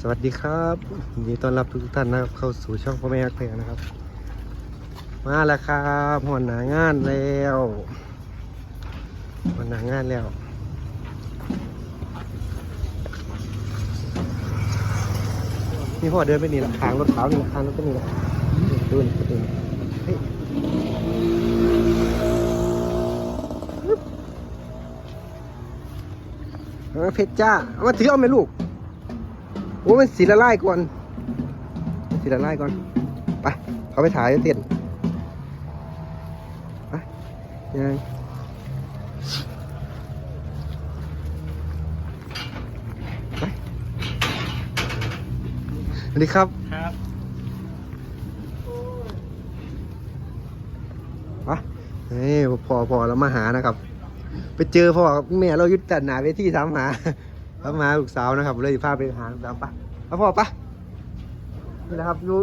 สวัสดีครับยินดีต้อนรับทุกท่านนะครับ เข้าสู่ช่องพ่อแม่ฮักเพลงนะครับ มาแล้วครับหัวหน้างานแล้วหัวหน้างานแล้วนี่พ่อเดินไปนี่ละทางรถขาวนี่ละทางรถก็นี่ละดูนี่นเฮ้ยเอาเพชรจ้าเอามาถือเอาไหมลูก โอ้มันสีละลายก่อนสีละลายก่อน ไป เขาไปถ่ายเต้นไปยังไปสวัสดีครับ ครับไปเฮ้ยพอพอเรามาหานะครับ ไปเจอพ่อกับแม่เราอยุดตัดหนาเวทีถามหา ถามหาลูกสาวนะครับเลยพาไปหาลูกสาวไปเอาพ่อไปนี่นะครับอยู่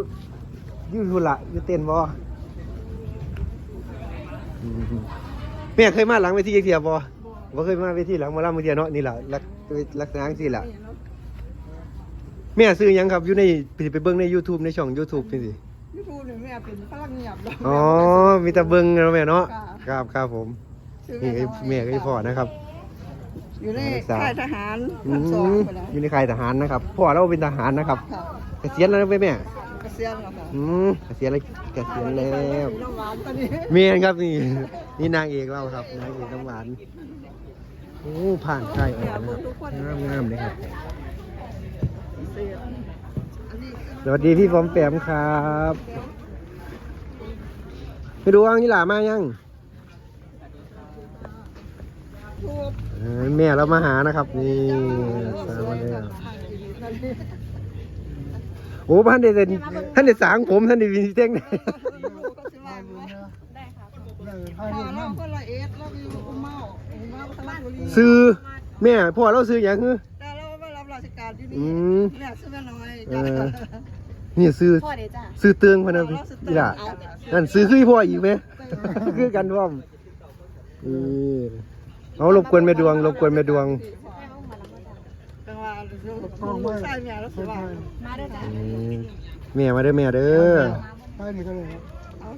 อยู่ทุละอยู่เต้นบอมแม่เคยมาหลังเวทีเทียบอบ่เคยมาเวทีหลังหมาล่ำเทียเนาะนี่แหละลักลักษณะที่แหละแม่ซื้อหยังครับอยู่ในไปไปเบิ่งใน YouTube ในช่อง YouTube นี่สิยูทูบเนี่ยแม่เป็นฝรั่งเงียบแล้วอ๋อ มีแต่เบิ่งเนาะแม่เนาะค่ะครับครับผมชื่อนี่ไอ้แม่ก็อีพ่อนะครับ อยู่ในสาวค่ายทหารอืพันสองมไปแล้วอยู่ในค่ายทหารนะครับพ่อเราเป็นทหารนะครับค่ะเกษียณแล้วนะแม่แม่เกษียณแล้วค่ะอืมเกษียณแล้วเกษียณแล้วน้ำหวานตอนนี้เมียนครับนี่นี่นางเอกเราครับนางเอกน้ำหวานโอ้ผ่านค่ายออกนะครับงามงามเลยครับ อันนี้สวัสดีพี่ฟอมแปมครับไปดูว่างนี่หล่ามายัง ทูบเออ แม่เรามาหานะครับ นี่ตามมาแล้วโอ้ท่านเด็ดท่านเด็ดสางผมท่านเด็ดวินเต้งได้ค่ะพ่อเราคนละเอ็ดเราอยู่อุ้มเมาอุ้มเมาพลังบุรีซื้อแม่พ่อเราซื้ออย่างคือแต่เราไม่รับราชการที่อืนี่มแม่ซื้อแม่น้อยเออนี่ซื้อพ่อเดจ้าซื้อเตืองพะนะพี่อีหล่ะนั่นซื้อคือพ่ออีกไหมคือกันพ่อมนี่ เอารบกวนแม่ดวงรบกวนแม่ดวงจังหวะลูกชายแม่แล้วสบายมาด้วยจ้าอืมแม่มาเด้อแม่เด้อไปนี่ก็เลยเอา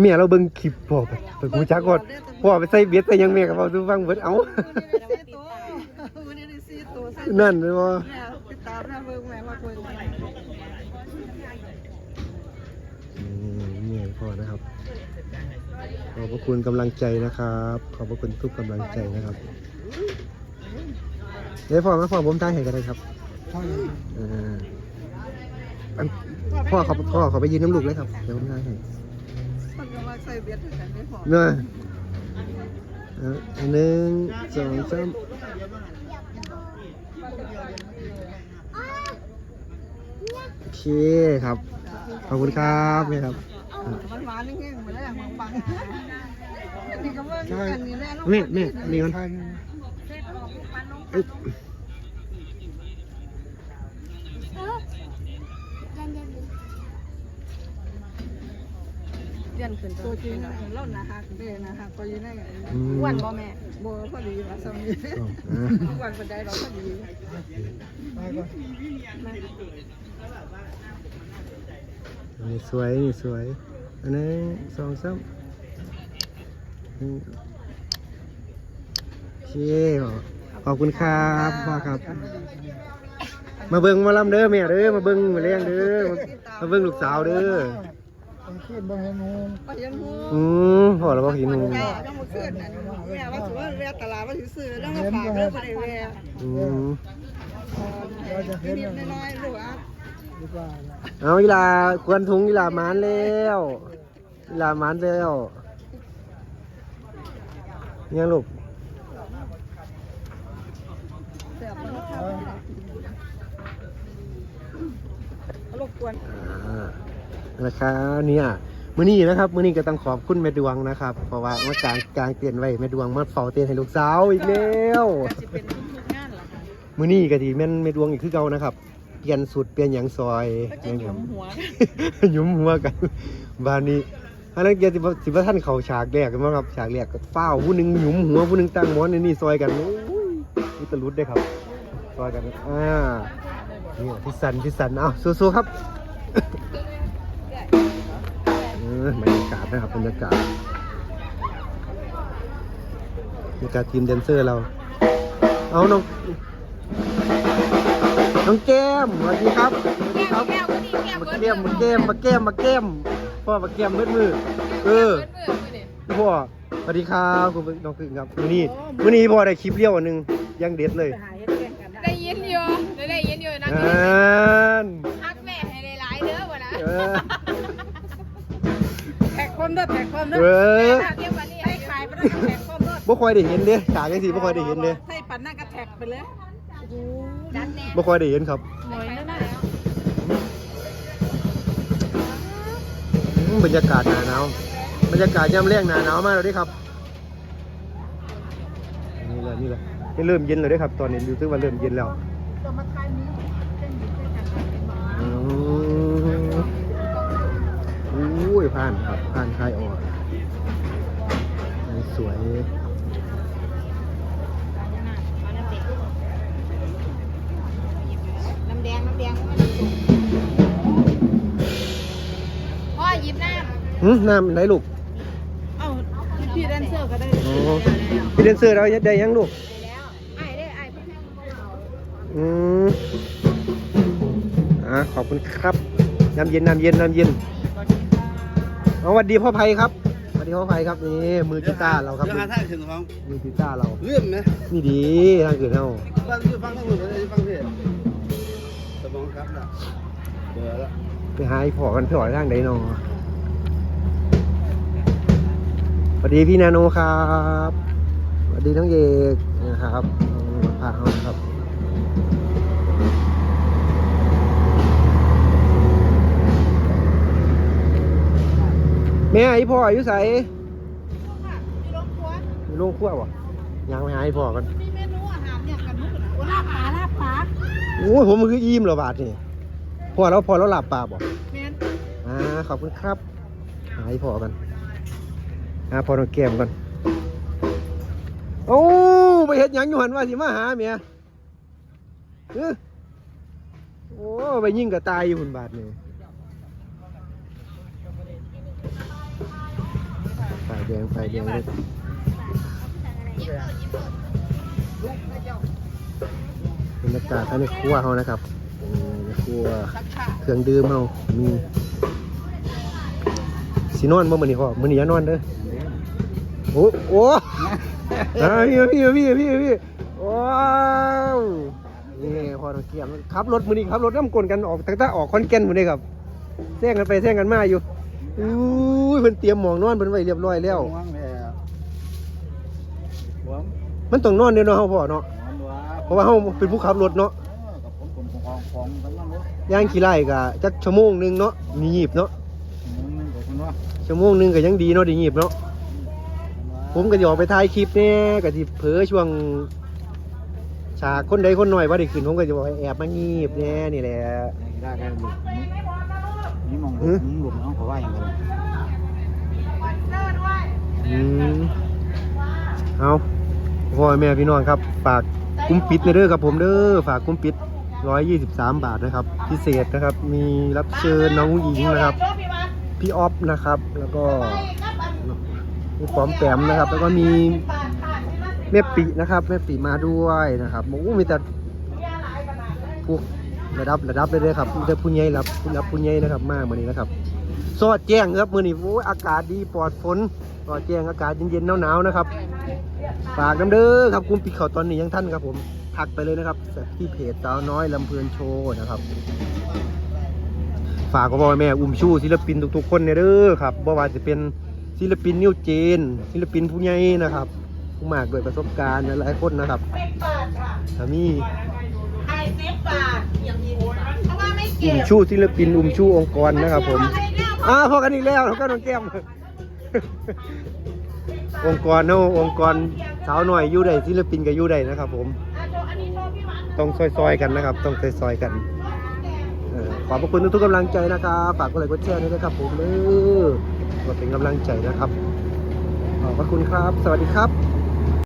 แม่เราเบิ่งคลิปพ่อไปไปกูจักก่อนพ่อไปใส่เบ็ดใส่หยังแม่ก็เว้าสู่ฟังเบิดเอา สี่ตัววันนี้ได้สี่ตัวใส่นั่นเลยบ่ แม่ติดตามแม่เบิ่งแม่มาคุยกัน นี่นี่พ่อนะครับ ขอบพระคุณกำลังใจนะครับ ขอบพระคุณทุกกำลังใจนะครับเดี๋ยวพ่อมาพ่อผมทายให้กันเลยครับอ่าอันพ่อเขาพ่อเขาไปยืนน้ำลูกเลยครับเดี๋ยวผมทายให้มันก็มาใส่เบียดกันไม่พอเนาะอะหนึ่งสองสามโอเคครับ ขอบคุณครับนี่ครับ มันหวานนี่แห้งมาแล้วบางๆนี่ก็เบิ่งกันนี่แหละแม่แม่นี่มันเอ้ยเดือนขึ้นตัวจริงเล่านะฮะเด้นะฮะตัวอยู่ในอืมอ้วนบ่แม่บ่พอดีว่าสมีอ้วันปันไดเราพอดีนี่สวยนี่สวย อันนี้สองสามหนึ่งโอเคขอบคุณครับพ่อครับ มาเบิ้งหมาลำเด้อแม่เด้อมาเบิ้งมาเลี้ยงเด้อมาเบิ้งลูกสาวเด้อไปยังงูอืมพ่อเราบอกหินงูแม่ต้องมาขึ้นน่ะแม่ว่าสิว่าแวะตลาดว่าสิซื้อแล้วมาฝากเด้อบ่ได้แวะอืมนิดน้อยๆลูกอะ เอาอีหลาควรถุงอีหลาหมานแล้วอีหลาหมานแล้วยังลูกแซ่บมันนะครับรบกวนอ่านะครับเนี่ยมื้อนี้นะครับมื้อนี้ก็ต้องขอบคุณแม่ดวงนะครับ เพราะว่าเมื่อกลางกลางเตียนไว้แม่ดวงมาเฝ้าเตียนให้ลูกสาวอีกแล้วจะเป็นทุกๆงานเหรอคะมื้อนี้ก็สิแม่นแม่ดวงอีกคือเก่านะครับ เปลี่ยนสุดเปลี่ยนหยังซอยก็จะหยุมหัว หยุมหัวกันบ้านนี้อันนั้นเกียรติสิบ่ท่านเข้าฉากแรกกันบ่ครับฉากแรกก็ฟ้าวผู้หนึงหยุมหัวผู้หนึงตั้งหมอนอันนี่ซอยกันโอ้ยอุตลุดด้วยครับซอยกันอ่านี่พี่สันพี่สันเอาสู้ๆครับเออบรรยากาศนะครับบรรยากาศบรรยากาศทีมแดนเซอร์เรา เอาน้อง น้องแก้มสวัสดีครับสวัสดีครับมาแก้มมาแก้มมาแก้มมาแก้มพ่อมาแก้มมืดมือเออพ่อสวัสดีครับคุณน้องพึ่งครับวันนี้วันนี้พ่อได้คลิปเลี้ยวอันหนึงยังเด็ดเลยหาเฮ็ดแกงกันได้ได้ยินอยู่ได้ยินอยู่นะอ่านพักแม่ให้หลายๆเด้อวะนะเออแท็กความเด้อแท็กความเด้เอออถ้าเทียบวันนี้ให้ขายไปได้ก็แท็กความเด้อบ่ค่อยได้เห็นเด้ฉากจังซี่บ่ค่อยได้เห็นเด้ให้ปันหน้าก็แท็กไปเลยดันแน่ บ่ค่อยได้เห็นครับหน่อยนั่นน่ะอืมบรรยากาศหนาหนาวบรรยากาศยามแรงหนาหนาวมากเลยเด้ครับนี่แหละนี่แหละนี่เริ่มเย็นเลยเด้ครับ ตอนนี้รู้สึกว่าเริ่มเย็นแล้วตัวมาทายนี้เต้นอยู่ด้วยกันเป็นหมาอืมอุ้ยผ่านครับผ่านคลายออกสวย หึน้ำไหนลูกเอ้าพี่แดนเซอร์ก็ได้โอ้พี่เดนเซอร์เราได้ยังลูกำแล้วไอ้ได้ไอ้เพิ่งอืมอ่าขอบคุณครับน้ำเย็นน้ำเย็นน้ำเย็นเอาสวัสดีพ่อไพครับสวัสดีพ่อไพครับนี่มือกีตาร์เราครับ เดี๋ยวหาทางถึงของมือกีตาร์เรา เรื่องไหมนี่ดีทางเกิดเฮาฟังฟังทั้งหมดเลยฟังเถอะสมองครับนะเบื่อละไปหาไอ้พ่อกันพี่อ๋อยทางใดนอ สวัสดีพี่นาโนครับสวัสดีน้องเอกนะครับน้องพาเอานะครับแม่ไอ้พ่ออยู่ใสมีรถครัวมีโรงครัวบ่ยังไม่หาไอ้พ่อกันมีเมนูอาหารเนี่ยกันนู้นโอ้ลาบปลาลาบปลาโอ้ยผมมันคืออิ่มแล้วบาทนี่พ่อแล้วพอแล้วหลับปลาบ่แม่นอ่าขอบคุณครับหาไอ้พ่อกัน อ่าพอน้องแก้มกันโอ้ไปเฮ็ดหยังอยู่หันว่าสิมาหาเมียเออโอ้ไปยิงกับตายอยู่หุ่นบาทนี่ไฟแดงไฟแดงเลยบรรยากาศภายในครัวเขานะครับในครัวสักขาเครื่องดื่มเฮามีสินอนบ่มื้อนี้พ่อมื้อนี้ยานอนเด้อ โอ้โอ้อ่าพี่พี่พี่พี่พี่ว้าวนี่พอต้องเกียมขับรถมือนี้ขับรถน้ำกลนกันออกตั้งแต่ออกคอนแก่นมือนี้ครับแซงกันไปแซงกันมาอยู่อู้ยเพิ่นเตรียมหมองนอนเพิ่นไว้เรียบร้อยแล้วมันต้องนอนเด้อเนาะเฮาพ่อเนาะเพราะว่าเฮาเป็นผู้ขับรถเนาะย่างขี่ไล่ก็จักชั่วโมงหนึงเนาะมีหยีบเนาะชั่วโมงหนึงก็ยังดีเนาะด้หยีบเนาะ ผมก็สิออกไปถ่ายคลิปเนี่ยก็สิเผลอช่วงฉากคนใดคนหน่อยว่าได้ขึ้นผมก็จะบอกให้แอบมางีบเนี่ยนี่แหละได้กันหลุดนี่มองหลุดหลุดน้องเขาว่าอย่างไรอืมเอาพ่อแม่พี่น้องครับ ฝากคุ้มปิดในเด้อครับผมเด้อฝากคุ้มปิด 123 บาทนะครับ พิเศษนะครับ มีรับเชิญน้องหญิงนะครับ พี่ออฟนะครับ แล้วก็ มีปอมแปมนะครับ แล้วก็มีแม่ปีนะครับแม่ปีมาด้วยนะครับโอ้มีแต่พวกระดับระดับเลยเลยครับมีแต่ผู้ใหญ่รับรับผู้ใหญ่นะครับ มากมือนี้นะครับสอดแจ้งครับมือนี้โอ้ยอากาศดีปลอดฝนสอดแจ้งอากาศเย็นๆหนาวๆนะครับฝากน้ำเด้อครับกลุ่มปิดเขาตอนนี้ยังท่านครับผมทักไปเลยนะครับที่เพจสาวน้อยลำเพลินโชว์นะครับฝากกับพ่อแม่อุ้มชูศิลปินทุกๆคนเนี่ยเด้อครับบ่ว่าจะเป็น ศิลปินนิวเจน ศิลปินผู้ใหญ่นะครับ ผู้มากด้วยประสบการณ์หลายๆคนนะครับถ้ามีไอ้เซฟปลาอย่างนี้เพราะว่าไม่เก็อุ้มบชูศิลปินอุ้มชูองค์กรนะครับ ผมอ้าวพอกันอีกแล้วแล้วก็น้องแก้ม องค์กรเนาะองค์กรสาวหน่อยอยู่ใดศิลปินก็อยู่ใดนะครับ ผมต้องซอยๆกันนะครับ ต้องซอยๆกันเอ่อขอบพระคุณทุกๆกำลังใจนะครับ ฝากกดไลค์กดแชร์ด้วยนะครับผมเออ มาเป็นกำลังใจนะครับ ขอบพระคุณครับ สวัสดีครับ